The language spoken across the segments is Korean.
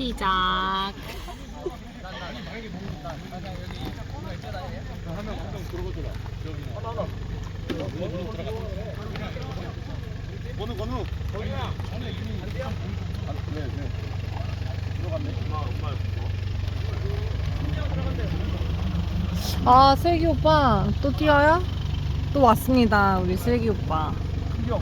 시작. 건우 건우. 아, 슬기 오빠 또 뛰어요? 또 왔습니다, 우리 슬기 오빠. 형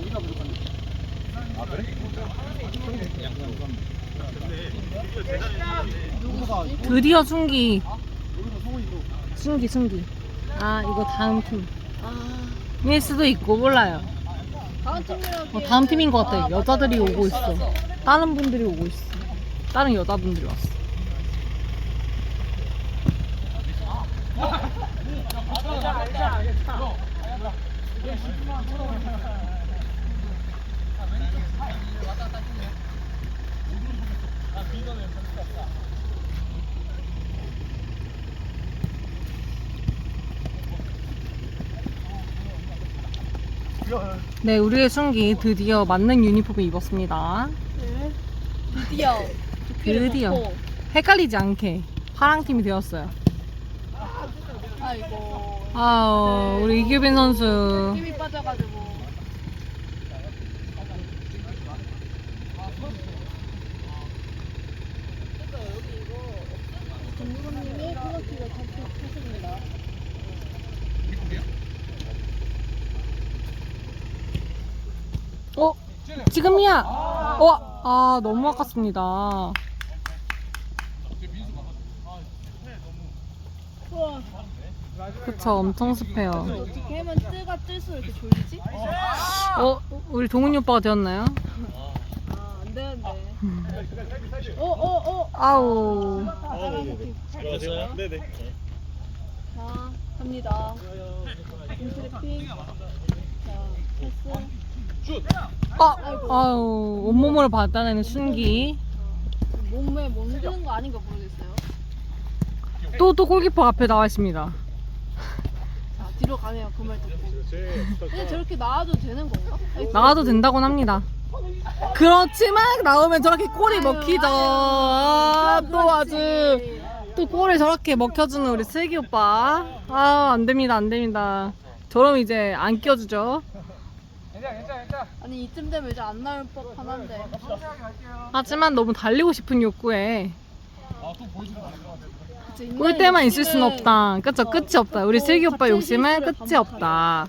우리가 부족한데 아 그래? 누구가 드디어 또 순기, 순기. 아, 이거 다음 팀. 일 수도 있고 몰라요. 다음 어, 다음 팀인 것 같아. 여자들이 오고 있어. 다른 분들이 오고 있어. 다른 여자분들이 왔어. 네, 우리의 순기 드디어 맞는 유니폼을 입었습니다. 드디어 드디어. 헷갈리지 않게 파랑 팀이 되었어요. 아이고 아, 우리 이규빈 선수. 힘이 빠져가지고 어, 지금이야. 어, 아, 너무 아깝습니다. 우와 그쵸, 엄청 습해요. 어떻게 하면 뜨가 뜰수록 이렇게 졸리지? 어, 우리 동훈이 오빠가 되었나요? 아 안되는데 어 어 어. 아우. 파란색 팀 안녕하세요. 네네. 자 갑니다. 인트래핑 자 패스. 아, 아우, 온몸으로 받아내는 순기. 몸에 멍드는 거 아닌가 모르겠어요. 또, 또 골키퍼 앞에 나와 있습니다. 자 뒤로 가네요. 그 말 듣고. 근데 저렇게 나와도 되는 건가? 아니, 나가도 된다곤 합니다. 그렇지만 나오면 저렇게 골이 먹히죠. 아, 또 아주 또 골을 저렇게 먹혀주는 우리 슬기 오빠. 아, 안 됩니다, 안 됩니다. 저럼 이제 안 끼워주죠. 아니 이쯤 되면 이제 안 나올 법한 한데 하지만 너무 달리고 싶은 욕구에 그치, 있는 올 때만 있을 순 욕심은 없다. 그쵸? 끝이 없다. 우리 슬기 오빠 욕심은 끝이 없다.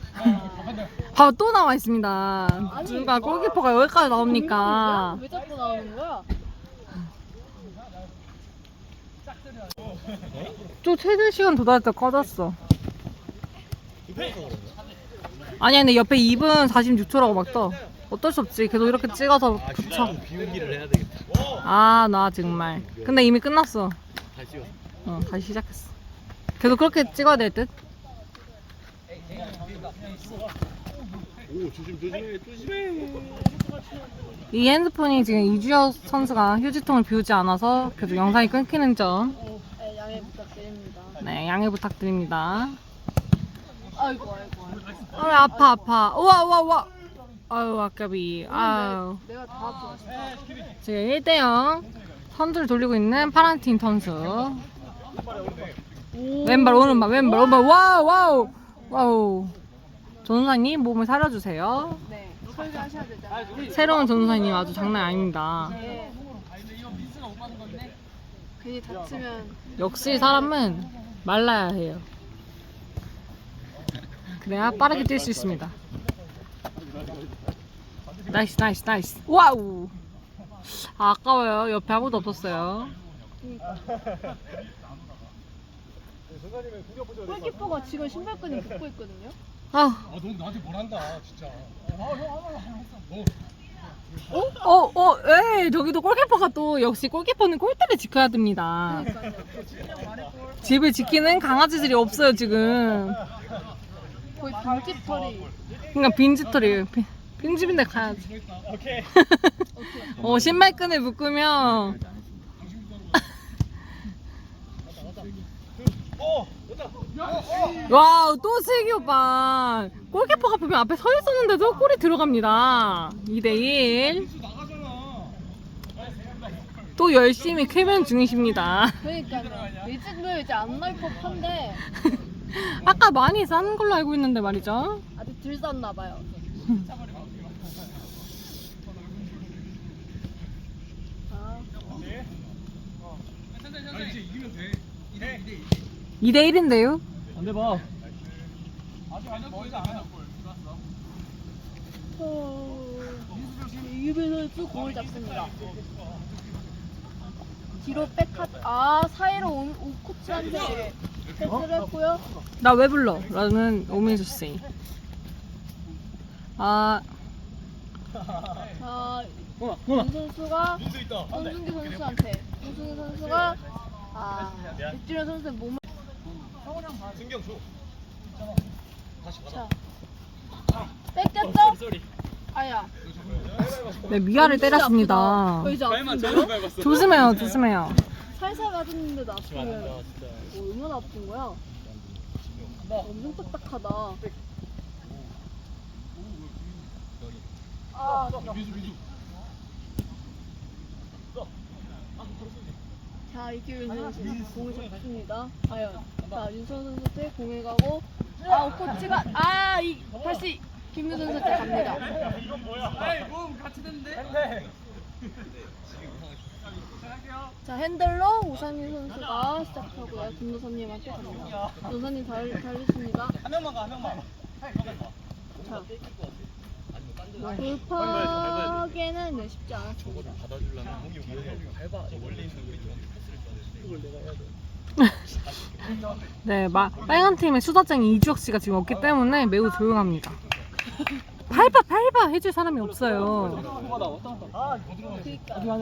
봐, 또 나와 있습니다. 누가 골키퍼가 여기까지 나옵니까? 왜 자꾸 나오는 거야? 또 퇴근 시간 도달할 때 꺼졌어. 아니야, 근데 옆에 2분 46초라고 막 떠. 어쩔 수 없지. 계속 이렇게 찍어서 붙여. 비우기를 해야 되겠다 아, 나 정말. 근데 이미 끝났어. 다시 찍었어 어, 다시 시작했어. 계속 그렇게 찍어야 될 듯? 오 조심 조심해 조심해 이 핸드폰이 지금 이주혁 선수가 휴지통을 비우지 않아서 계속 영상이 끊기는 점. 네, 양해 부탁드립니다 네, 양해 부탁드립니다. 아이고 아이고 아이고 아, 아파, 아파. 우와, 우와, 우와. 아유, 아깝이. 아유. 내가 다 아파 지금 1대 0 선두를 돌리고 있는 파란 팀 선수. 왼발, 오른발, 왼발, 오른발. 와우, 와우. 와우. 전우사님 몸을 살려주세요. 네 설계하셔야 되잖아요 새로운 전우사님 아주 장난 아닙니다. 네. 괜히 다치면 역시 사람은 말라야 해요. 그래야 빠르게 뛸 수 있습니다. 나이스, 나이스, 나이스. 와우. 아, 아까워요. 옆에 아무도 없었어요. 골키퍼가 지금 신발끈이 묶고 있거든요 아, 아너 나한테 뭘 한다 진짜 어, 어, 에이, 저기도 골키퍼가 또 역시 골키퍼는 골대를 지켜야 됩니다. 집을 지키는 강아지들이 없어요 지금. 거의 빈집털이 그러니까 빈집털이에요. 빈- 빈집인데 가야지. 오케이 어, 신발끈을 묶으면 어 됐다 와우, 또 슬기 오빠. 골키퍼가 분명 앞에 서 있었는데도 골이 들어갑니다. 2대1. 또 열심히 쾌변 중이십니다. 그러니까요. 일진도 이제 안 나올 법한데 아까 많이 싼 걸로 알고 있는데 말이죠. 아직 들 쌌나 봐요. 아, 2대 1인데요. 안돼 봐. 어, 유빈 선수 공을 잡습니다. 뒤로 백하 아 사이로 오, 오코치한테 패스를 했고요. 나 왜 불러? 라는 오민수 씨. 아, 자, 윤 선수가 손승기 선수한테 손승기 선수가 아 백준현 선수의 몸을 승경 줘. 자 뺏겼죠? 아야 네, 미아를 때렸습니다. 거 이제 아픈데요? 조심해요, 조심해요. 살살 안 아프면 된다 진짜. 어, 얼마나 아픈 거야? 엄청 딱딱하다. 아, 자, 이기훈 선수 공을 잡습니다. 과연. 자, 윤선 선수한테 공을 가고, 아, 오코치가, 아, 이, 다시 김민 선수한테 갑니다. 자, 핸들로 우상민 선수가 시작하고요. 김노선님한테 갑니다. 노선님 달, 달리십니다. 한 명만 가, 한 명만. 자, 돌파하기에는 네, 쉽지 않았습니다. 받아주려면 뒤에 밟아. 원래 있는 우리 좀 이걸 내가 해야 돼. 네, 마, 빨간 팀의 수다쟁이 이주혁 씨가 지금 없기 때문에 매우 조용합니다. 밟아, 밟아! 해줄 사람이 없어요.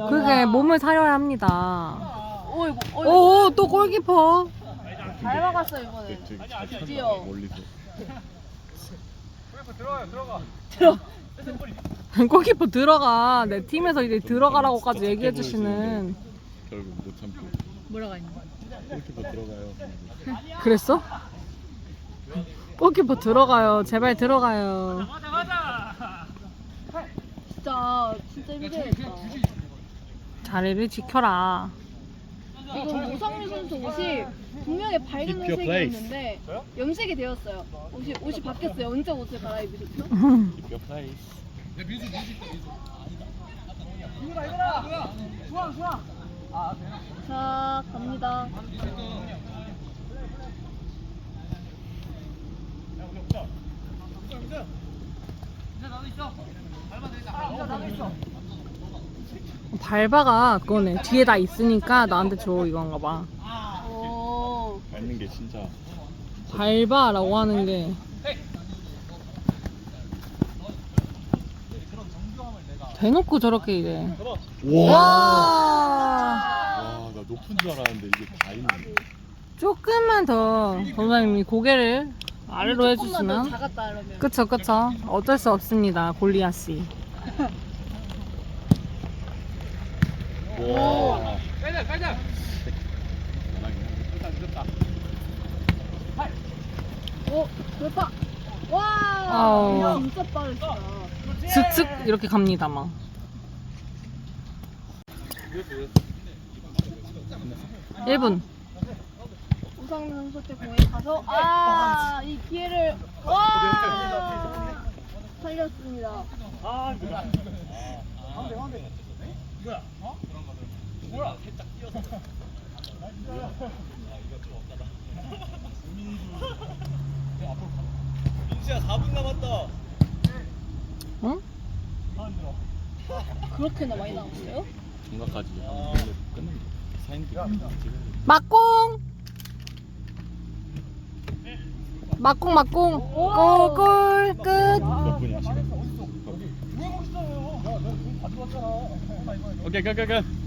그게 몸을 사려야 합니다. 어이구, 어이구. 오, 또 골키퍼. 잘 막았어, 이번에. 드디어. 골키퍼 들어가. 내 팀에서 이제 들어가라고까지 얘기해 주시는. 결국 못 참고 뭐라고 했냐? 골키퍼 들어가요. 그랬어? 골키퍼 들어가요. 제발 들어가요. 진짜, 진짜 힘들겠다. 자리를 지켜라. 이거 오상민 선수 옷이 분명히 밝은 Keep your 회색이었는데 염색이 되었어요. 옷이, 옷이 바뀌었어요. 언제 옷을 갈아입으셨죠? 몇 플레이? 자, 갑니다. 밟아가 그거네. 뒤에 다 있으니까 나한테 줘 이건가 봐. 오, 밟는 게 진짜 밟아라고 하는 게. 대놓고 저렇게 이래. 와. 와. 와, 나 높은 줄 알았는데 이게 다 있네. 조금만 더 선생님이 고개를 아래로 조금만 더 해주시면. 작았다 이러면. 그쵸 그쵸. 어쩔 수 없습니다 골리아 씨. 와. 오, 돌파. 와, 아우. 진짜 빠르시다. 슥슥 이렇게 갑니다 막. 일분 우상민 선수한테 공에 가서 아, 이 기회를 와 살렸습니다. 민수야 4분 남았다. 응? 그렇게나 많이 나왔어요? 정각까지. 끝난 사인들. 막공. 막공 막공. 골골 끝. 몇 분이야 지금? 오케이, 끝, 끝, 끝.